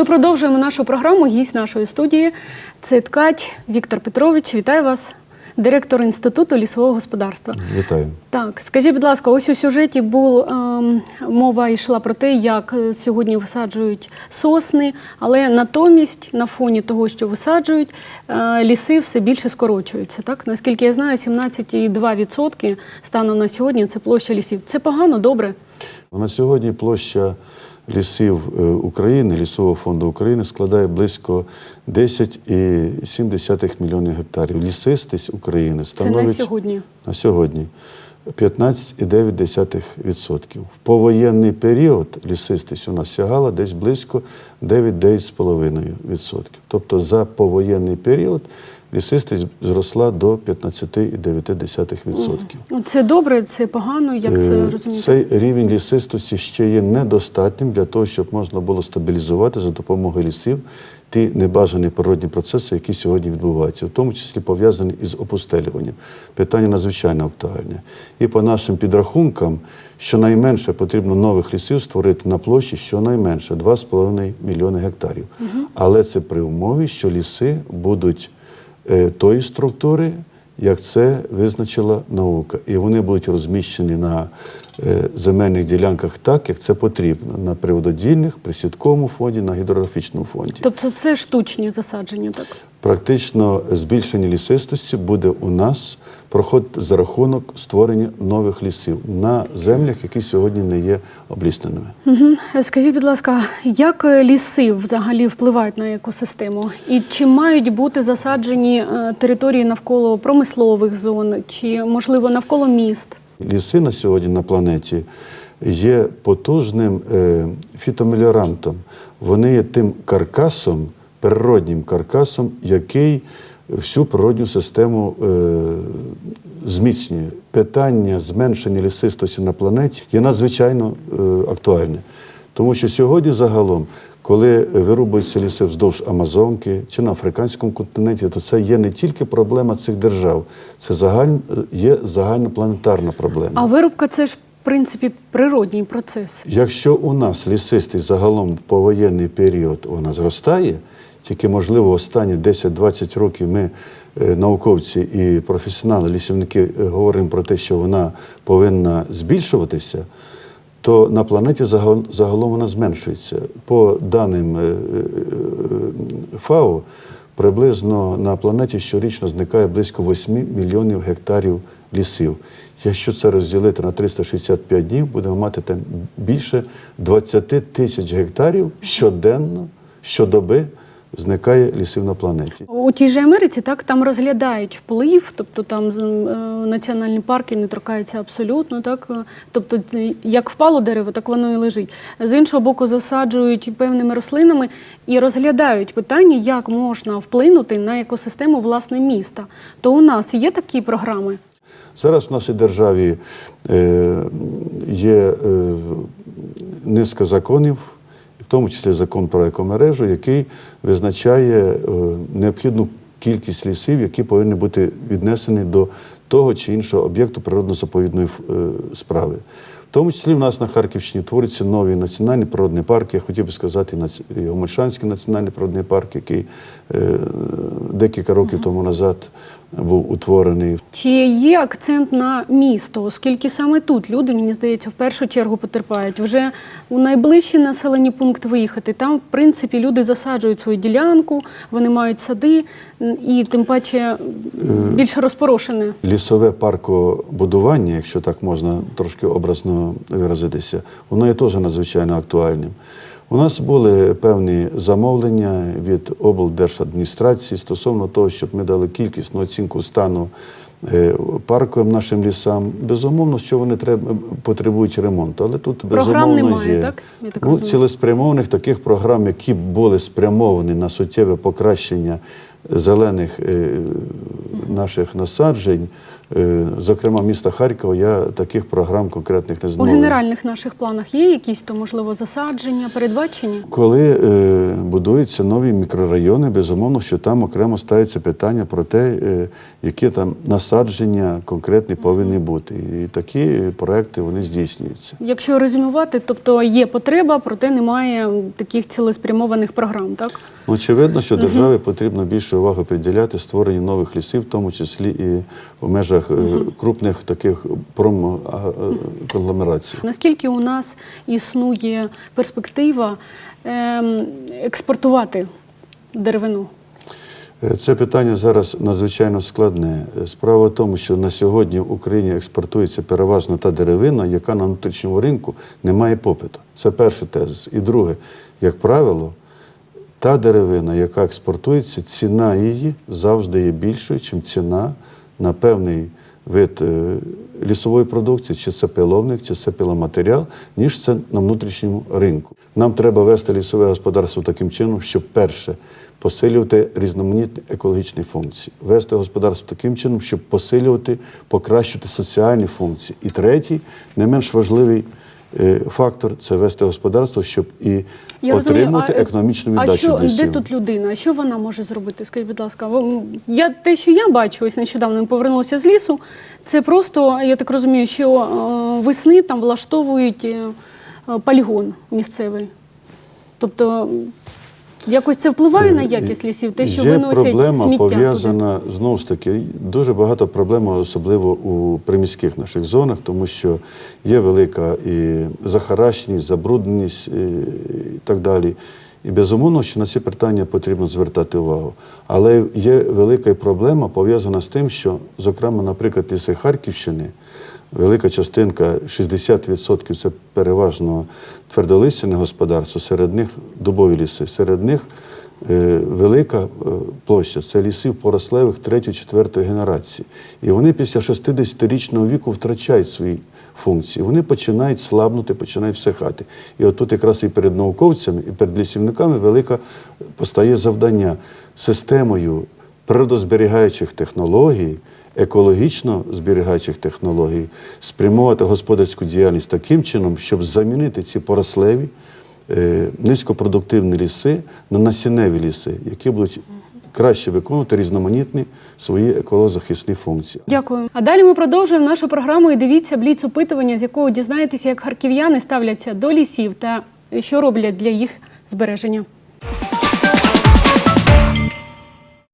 Ми продовжуємо нашу програму. Гість нашої студії це ткач Віктор Петрович. Вітаю вас, директор інституту лісового господарства. Вітаю. Так, скажіть, будь ласка, ось у сюжеті був ем, мова йшла про те, як е, сьогодні висаджують сосни, але натомість на фоні того, що висаджують, е, ліси все більше скорочуються. Так, наскільки я знаю, 17,2% станом на сьогодні це площа лісів. Це погано, добре. На сьогодні площа лісів е, України, лісового фонду України складає близько 10,7 мільйонів гектарів. Лісистість України Це становить на сьогодні. на сьогодні 15,9%. В повоєнний період лісистість у нас сягала десь близько 9-9,5%. Тобто за повоєнний період лісистість зросла до 15,9%. Це добре, це погано. Як це Е, розуміти? Цей рівень лісистості ще є недостатнім для того, щоб можна було стабілізувати за допомогою лісів ті небажані природні процеси, які сьогодні відбуваються, в тому числі пов'язані із опустелюванням. Питання надзвичайно актуальне. І по нашим підрахункам, щонайменше потрібно нових лісів створити на площі щонайменше 2,5 мільйони гектарів. Але це при умові, що ліси будуть тої структури, як це визначила наука. І вони будуть розміщені на е, земельних ділянках так, як це потрібно, на привододільних, присідковому фонді, на гідрографічному фонді. Тобто це штучні засадження, так? Практично збільшення лісистості буде у нас проходити за рахунок створення нових лісів на землях, які сьогодні не є облісненими. Угу. Скажіть, будь ласка, як ліси взагалі впливають на екосистему? І чи мають бути засаджені е, території навколо промислових зон, чи можливо навколо міст? Ліси на сьогодні на планеті є потужним е, фітомеліорантом. Вони є тим каркасом, природнім каркасом, який всю природню систему е, зміцнює. Питання зменшення лісистості на планеті є надзвичайно е, актуальне. Тому що сьогодні загалом, коли вирубуються ліси вздовж Амазонки чи на африканському континенті, то це є не тільки проблема цих держав, це загаль... є загальнопланетарна проблема. А вирубка це ж в принципі природній процес. Якщо у нас лісистість загалом в повоєнний період вона зростає, тільки можливо останні 10-20 років ми, е, науковці і професіонали, лісівники, е, говоримо про те, що вона повинна збільшуватися, то на планеті загалом вона зменшується. По даним е, ФАО, приблизно на планеті щорічно зникає близько 8 мільйонів гектарів лісів. Якщо це розділити на 365 днів, будемо мати там більше 20 тисяч гектарів щоденно, щодоби зникає лісів на планеті. У тій же Америці так там розглядають вплив, тобто там е, національні парки не торкаються абсолютно. Так е, тобто, е, як впало дерево, так воно і лежить. З іншого боку, засаджують певними рослинами і розглядають питання, як можна вплинути на екосистему власне міста. То у нас є такі програми. Зараз в нашій державі е, є е, низка законів, тому числі закон про екомережу, який визначає е, необхідну кількість лісів, які повинні бути віднесені до того чи іншого об'єкту природно-заповідної е, справи. В тому числі в нас на Харківщині творяться нові національні природні парки. Я хотів би сказати, і Гомельчанський національний природний парк, який е, декілька років тому назад був утворений. Чи є акцент на місто, оскільки саме тут люди, мені здається, в першу чергу потерпають. Вже у найближчий населені пункт виїхати. Там, в принципі, люди засаджують свою ділянку, вони мають сади і тим паче більш розпорошене. Лісове паркобудування, якщо так можна трошки образно виразитися, воно є теж надзвичайно актуальним. У нас були певні замовлення від облдержадміністрації стосовно того, щоб ми дали кількісну оцінку стану е, парковим нашим лісам. Безумовно, що вони треба, потребують ремонту, але тут Програм безумовно немає, є. так? Я так ну, цілеспрямованих таких програм, які б були спрямовані на суттєве покращення зелених е, наших насаджень, Зокрема, міста Харкова я таких програм конкретних не У генеральних наших планах є якісь то можливо засадження, передбачені? Коли е, будуються нові мікрорайони, безумовно, що там окремо ставиться питання про те, е, які там насадження конкретні повинні бути. І такі проекти вони здійснюються. Якщо резюмувати, тобто є потреба, проте немає таких цілеспрямованих програм, так? Ну, очевидно, що державі потрібно більше уваги приділяти створенню нових лісів, в тому числі і в межах е, крупних таких промконгломерацій. Наскільки у нас існує перспектива ем, експортувати деревину? Е, Це питання зараз надзвичайно складне. Е, Справа в тому, що на сьогодні в Україні експортується переважно та деревина, яка на внутрішньому ринку не має попиту. Це перший тезис. І друге, як правило, та деревина, яка експортується, ціна її завжди є більшою, ніж ціна на певний вид е, лісової продукції, чи це пиловник, чи це пиломатеріал, ніж це на внутрішньому ринку. Нам треба вести лісове господарство таким чином, щоб перше посилювати різноманітні екологічні функції, вести господарство таким чином, щоб посилювати, покращити соціальні функції. І третій, не менш важливий фактор це вести господарство, щоб і отримати а, економічну а що, для де тут людина? Що вона може зробити? Скажіть, будь ласка, я те, що я бачу, ось нещодавно повернулася з лісу. Це просто, я так розумію, що е, весни там влаштовують е, е, полігон місцевий. Тобто якось це впливає на якість лісів, те, що Е, Є виносять проблема сміття. туди? пов'язана знову ж таки. Дуже багато проблем, особливо у приміських наших зонах, тому що є велика і захаращеність, забрудненість і, і так далі. І безумовно, що на ці питання потрібно звертати увагу. Але є велика проблема пов'язана з тим, що, зокрема, наприклад, із Харківщини, велика частинка, 60% це переважно твердолисяне господарство, серед них дубові ліси, серед них велика е, площа це лісів порослевих 3-4 генерації. І вони після 60-річного віку втрачають свої функції. Вони починають слабнути, починають всихати. І от тут якраз і перед науковцями, і перед лісівниками велика постає завдання системою природозберігаючих технологій, екологічно зберігаючих технологій, спрямувати господарську діяльність таким чином, щоб замінити ці порослеві, е, низькопродуктивні ліси на насінневі ліси, які будуть краще виконувати різноманітні свої екологозахисні функції. Дякую. А далі ми продовжуємо нашу програму і дивіться бліц опитування, з якого дізнаєтеся, як харків'яни ставляться до лісів та що роблять для їх збереження.